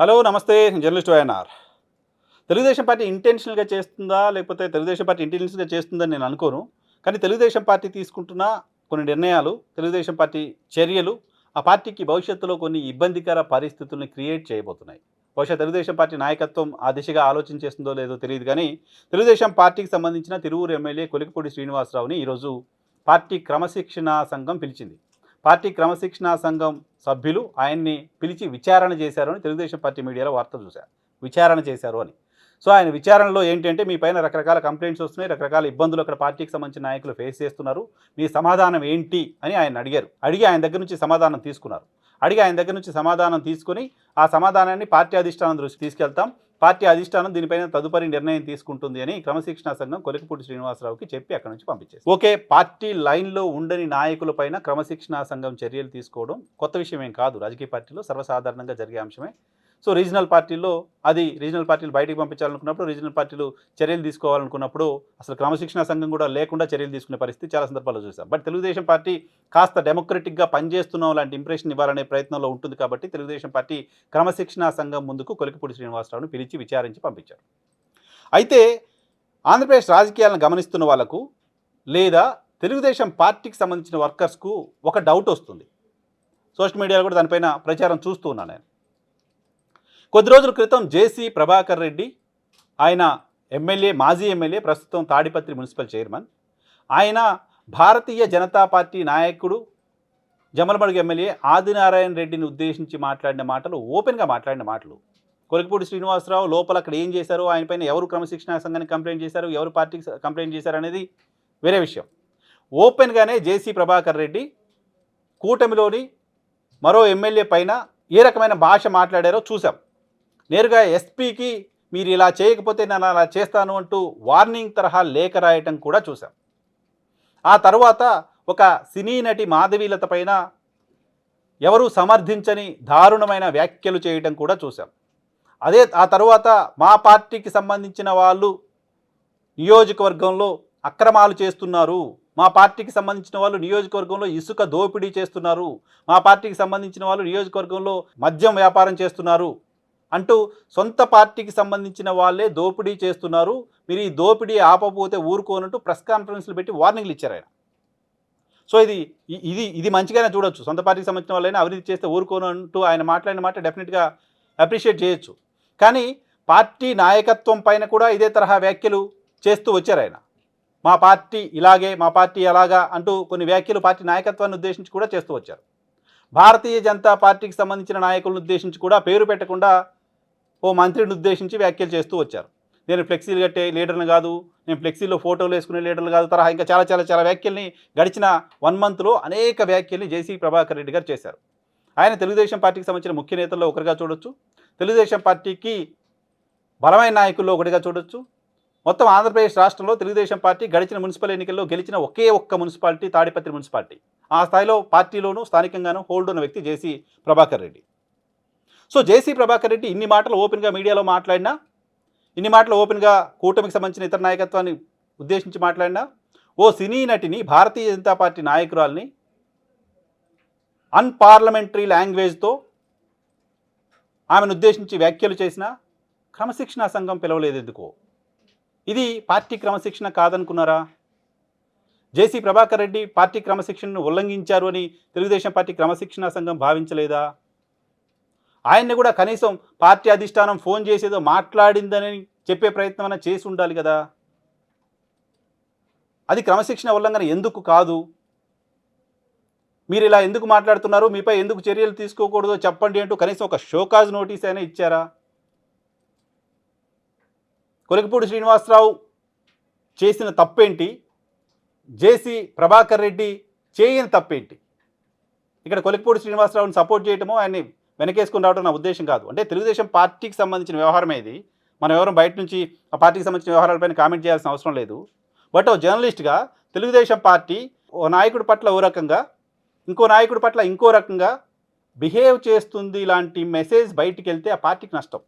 Hello నమస్తే journalist YNR Telugu Desam party ఇంటెన్షనల్గా చేస్తుందా లేకపోతే తెలుగుదేశం పార్టీ ఇంటెన్షనల్గా చేస్తుందని నేను అనుకోను. కానీ తెలుగుదేశం పార్టీ తీసుకుంటున్న కొన్ని నిర్ణయాలు తెలుగుదేశం పార్టీ చర్యలు ఆ పార్టీకి భవిష్యత్తులో కొన్ని ఇబ్బందికర పరిస్థితుల్ని క్రియేట్ చేయబోతున్నాయి. బహుశా తెలుగుదేశం పార్టీ నాయకత్వం ఆ దిశగా ఆలోచన చేస్తుందో లేదో తెలియదు కానీ తెలుగుదేశం పార్టీకి సంబంధించిన తిరువురు ఎమ్మెల్యే కొలికపూడి శ్రీనివాసరావుని ఈరోజు పార్టీ క్రమశిక్షణ సంఘం పిలిచింది. పార్టీ క్రమశిక్షణా సంఘం సభ్యులు ఆయన్ని పిలిచి విచారణ చేశారు అని తెలుగుదేశం పార్టీ మీడియాలో వార్తలు చూశారు. విచారణ చేశారు అని. సో ఆయన విచారణలో ఏంటంటే మీ పైన రకరకాల కంప్లైంట్స్ వస్తున్నాయి రకరకాల ఇబ్బందులు అక్కడ పార్టీకి సంబంధించిన నాయకులు ఫేస్ చేస్తున్నారు. మీ సమాధానం ఏంటి అని ఆయన అడిగారు. అడిగి ఆయన దగ్గర నుంచి సమాధానం తీసుకున్నారు. అడిగి ఆయన దగ్గర నుంచి సమాధానం తీసుకుని ఆ సమాధానాన్ని పార్టీ అధిష్టానం దృష్టి తీసుకెళ్తాం. పార్టీ అధిష్టానం దీనిపైన తదుపరి నిర్ణయం తీసుకుంటుంది అని క్రమశిక్షణ సంఘం కొలికపూడి శ్రీనివాసరావుకి చెప్పి అక్కడి నుంచి పంపించేసి ఓకే పార్టీ లైన్లో ఉండని నాయకులపైన క్రమశిక్షణా సంఘం చర్యలు తీసుకోవడం కొత్త విషయం ఏం కాదు. రాజకీయ పార్టీలో సర్వసాధారణంగా జరిగే అంశమే. సో రీజనల్ పార్టీల్లో అది రీజనల్ పార్టీలు బయటకు పంపించాలనుకున్నప్పుడు రీజనల్ పార్టీలు చర్యలు తీసుకోవాలనుకున్నప్పుడు అసలు క్రమశిక్షణ సంఘం కూడా లేకుండా చర్యలు తీసుకునే పరిస్థితి చాలా సందర్భాల్లో చూసాం. బట్ తెలుగుదేశం పార్టీ కాస్త డెమోక్రటిక్గా పనిచేస్తున్నాం లాంటి ఇంప్రెషన్ ఇవ్వాలనే ప్రయత్నంలో ఉంటుంది కాబట్టి తెలుగుదేశం పార్టీ క్రమశిక్షణ సంఘం ముందుకు కొలికిపూడి శ్రీనివాసరావును పిలిచి విచారించి పంపించారు. అయితే ఆంధ్రప్రదేశ్ రాజకీయాలను గమనిస్తున్న వాళ్ళకు లేదా తెలుగుదేశం పార్టీకి సంబంధించిన వర్కర్స్కు ఒక డౌట్ వస్తుంది. సోషల్ మీడియాలో కూడా దానిపైన ప్రచారం చూస్తూ ఉన్నాను నేను. కొద్ది రోజుల క్రితం జేసీ ప్రభాకర్ రెడ్డి ఆయన ఎమ్మెల్యే మాజీ ఎమ్మెల్యే ప్రస్తుతం తాడిపత్రి మున్సిపల్ చైర్మన్. ఆయన భారతీయ జనతా పార్టీ నాయకుడు జమలమడుగు ఎమ్మెల్యే ఆదినారాయణ రెడ్డిని ఉద్దేశించి మాట్లాడిన మాటలు ఓపెన్గా మాట్లాడిన మాటలు. కొలికిపూడి శ్రీనివాసరావు లోపల అక్కడ ఏం చేశారు ఆయన పైన ఎవరు క్రమశిక్షణ సంఘానికి కంప్లైంట్ చేశారు ఎవరు పార్టీకి కంప్లైంట్ చేశారు అనేది వేరే విషయం. ఓపెన్గానే జేసీ ప్రభాకర్ రెడ్డి కూటమిలోని మరో ఎమ్మెల్యే పైన ఏ రకమైన భాష మాట్లాడారో చూసాం నేరుగా ఎస్పీకి మీరు ఇలా చేయకపోతే నేను అలా చేస్తాను అంటూ వార్నింగ్ తరహా లేఖ రాయటం కూడా చూసాం ఆ తర్వాత ఒక సినీ నటి మాధవీలత పైన ఎవరు సమర్థించని దారుణమైన వ్యాఖ్యలు చేయటం కూడా చూసాం అదే ఆ తర్వాత మా పార్టీకి సంబంధించిన వాళ్ళు నియోజకవర్గంలో అక్రమాలు చేస్తున్నారు. మా పార్టీకి సంబంధించిన వాళ్ళు నియోజకవర్గంలో ఇసుక దోపిడీ చేస్తున్నారు. మా పార్టీకి సంబంధించిన వాళ్ళు నియోజకవర్గంలో మద్యం వ్యాపారం చేస్తున్నారు. అంటూ సొంత పార్టీకి సంబంధించిన వాళ్ళే దోపిడీ చేస్తున్నారు. మీరు ఈ దోపిడీ ఆపపోతే ఊరుకోనంటూ ప్రెస్ కాన్ఫరెన్స్లు పెట్టి వార్నింగ్లు ఇచ్చారు ఆయన. సో ఇది ఇది ఇది మంచిగానే చూడొచ్చు. సొంత పార్టీకి సంబంధించిన వాళ్ళైనా అవినీతి చేస్తే ఊరుకోను అంటూ ఆయన మాట్లాడిన మాట డెఫినెట్గా అప్రిషియేట్ చేయొచ్చు. కానీ పార్టీ నాయకత్వం పైన కూడా ఇదే తరహా వ్యాఖ్యలు చేస్తూ వచ్చారు ఆయన. మా పార్టీ ఇలాగే మా పార్టీ అలాగా అంటూ కొన్ని వ్యాఖ్యలు పార్టీ నాయకత్వాన్ని ఉద్దేశించి కూడా చేస్తూ వచ్చారు. భారతీయ జనతా పార్టీకి సంబంధించిన నాయకులను ఉద్దేశించి కూడా పేరు పెట్టకుండా ఓ మంత్రిని ఉద్దేశించి వ్యాఖ్యలు చేస్తూ వచ్చారు. నేను ఫ్లెక్సీలు కట్టే లీడర్ని కాదు నేను ఫ్లెక్సీలో ఫోటోలు వేసుకునే లీడర్లు కాదు తరహా ఇంకా చాలా చాలా చాలా వ్యాఖ్యల్ని గడిచిన వన్ మంత్లో అనేక వ్యాఖ్యల్ని జేసీ ప్రభాకర్ రెడ్డి గారు చేశారు. ఆయన తెలుగుదేశం పార్టీకి సంబంధించిన ముఖ్య నేతల్లో ఒకరిగా చూడొచ్చు. తెలుగుదేశం పార్టీకి బలమైన నాయకుల్లో ఒకటిగా చూడొచ్చు. మొత్తం ఆంధ్రప్రదేశ్ రాష్ట్రంలో తెలుగుదేశం పార్టీ గడిచిన మున్సిపల్ ఎన్నికల్లో గెలిచిన ఒకే ఒక్క మున్సిపాలిటీ తాడిపత్రి మున్సిపాలిటీ. ఆ స్థాయిలో పార్టీలోనూ స్థానికంగానూ హోల్డ్ ఉన్న వ్యక్తి JC Prabhakar Reddy. So JC Prabhakar Reddy ఇన్ని మాటలు ఓపెన్గా మీడియాలో మాట్లాడినా ఇన్ని మాటలు ఓపెన్గా కూటమికి సంబంధించిన ఇతర నాయకత్వాన్ని ఉద్దేశించి మాట్లాడినా ఓ సినీ నటిని భారతీయ జనతా పార్టీ నాయకురాల్ని అన్పార్లమెంటరీ లాంగ్వేజ్తో ఆమెను ఉద్దేశించి వ్యాఖ్యలు చేసిన క్రమశిక్షణ సంఘం పిలవలేదు ఎందుకో. ఇది పార్టీ క్రమశిక్షణ కాదనుకున్నారా? జేసీ ప్రభాకర్ రెడ్డి పార్టీ క్రమశిక్షణను ఉల్లంఘించారు అని తెలుగుదేశం పార్టీ క్రమశిక్షణ సంఘం భావించలేదా? ఆయన్ని కూడా కనీసం పార్టీ అధిష్టానం ఫోన్ చేసేదో మాట్లాడిందని చెప్పే ప్రయత్నం అయినా చేసి ఉండాలి కదా. అది క్రమశిక్షణ ఉల్లంఘన ఎందుకు కాదు? మీరు ఇలా ఎందుకు మాట్లాడుతున్నారు? మీపై ఎందుకు చర్యలు తీసుకోకూడదో చెప్పండి అంటూ కనీసం ఒక షోకాజ్ నోటీస్ అయినా ఇచ్చారా? కొలికిపూడి శ్రీనివాసరావు చేసిన తప్పేంటి? జేసీ ప్రభాకర్ రెడ్డి చేయని తప్పేంటి? ఇక్కడ కొలికిపూడి శ్రీనివాసరావుని సపోర్ట్ చేయటమో ఆయన్ని వెనకేసుకుని రావడం నా ఉద్దేశం కాదు. అంటే తెలుగుదేశం పార్టీకి సంబంధించిన వ్యవహారం ఇది. మనం ఎవరు బయట నుంచి ఆ పార్టీకి సంబంధించిన వ్యవహారాలపైన కామెంట్ చేయాల్సిన అవసరం లేదు. బట్ ఓ జర్నలిస్ట్గా తెలుగుదేశం పార్టీ ఓ నాయకుడి పట్ల ఓ రకంగా ఇంకో నాయకుడి పట్ల ఇంకో రకంగా బిహేవ్ చేస్తుంది ఇలాంటి మెసేజ్ బయటికి వెళ్తే ఆ పార్టీకి నష్టం.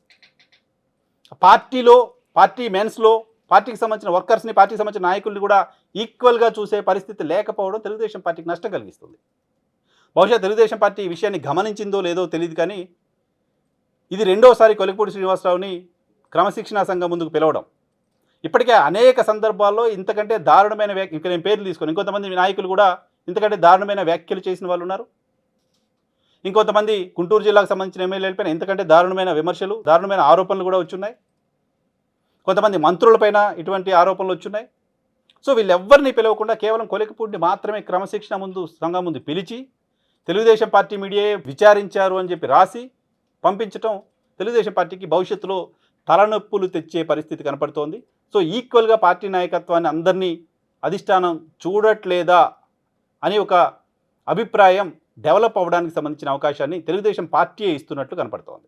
పార్టీలో పార్టీ మెన్స్లో పార్టీకి సంబంధించిన వర్కర్స్ని పార్టీకి సంబంధించిన నాయకుల్ని కూడా ఈక్వల్గా చూసే పరిస్థితి లేకపోవడం తెలుగుదేశం పార్టీకి నష్టం కలిగిస్తుంది. బహుశా తెలుగుదేశం పార్టీ ఈ విషయాన్ని గమనించిందో లేదో తెలియదు కానీ ఇది రెండోసారి కొలిపూడి శ్రీనివాసరావుని క్రమశిక్షణా సంఘం ముందుకు పిలవడం. ఇప్పటికే అనేక సందర్భాల్లో ఇంతకంటే దారుణమైన వ్యాఖ్య ఇంకా నేను పేర్లు తీసుకొని ఇంకొంతమంది నాయకులు కూడా ఇంతకంటే దారుణమైన వ్యాఖ్యలు చేసిన వాళ్ళు ఉన్నారు. ఇంకొంతమంది గుంటూరు జిల్లాకు సంబంధించిన ఎమ్మెల్యేలపైన ఇంతకంటే దారుణమైన విమర్శలు దారుణమైన ఆరోపణలు కూడా వచ్చున్నాయి. కొంతమంది మంత్రులపైన ఇటువంటి ఆరోపణలు వచ్చున్నాయి. సో వీళ్ళెవ్వరిని పిలవకుండా కేవలం కొలికపూడిని మాత్రమే క్రమశిక్షణ ముందు సంఘం ముందు పిలిచి తెలుగుదేశం పార్టీ మీడియా విచారించారు అని చెప్పి రాసి పంపించటం తెలుగుదేశం పార్టీకి భవిష్యత్తులో తలనొప్పులు తెచ్చే పరిస్థితి కనపడుతోంది. సో ఈక్వల్గా పార్టీ నాయకత్వాన్ని అందరినీ అధిష్టానం చూడట్లేదా అని ఒక అభిప్రాయం డెవలప్ అవ్వడానికి సంబంధించిన అవకాశాన్ని తెలుగుదేశం పార్టీయే ఇస్తున్నట్లు కనపడుతోంది.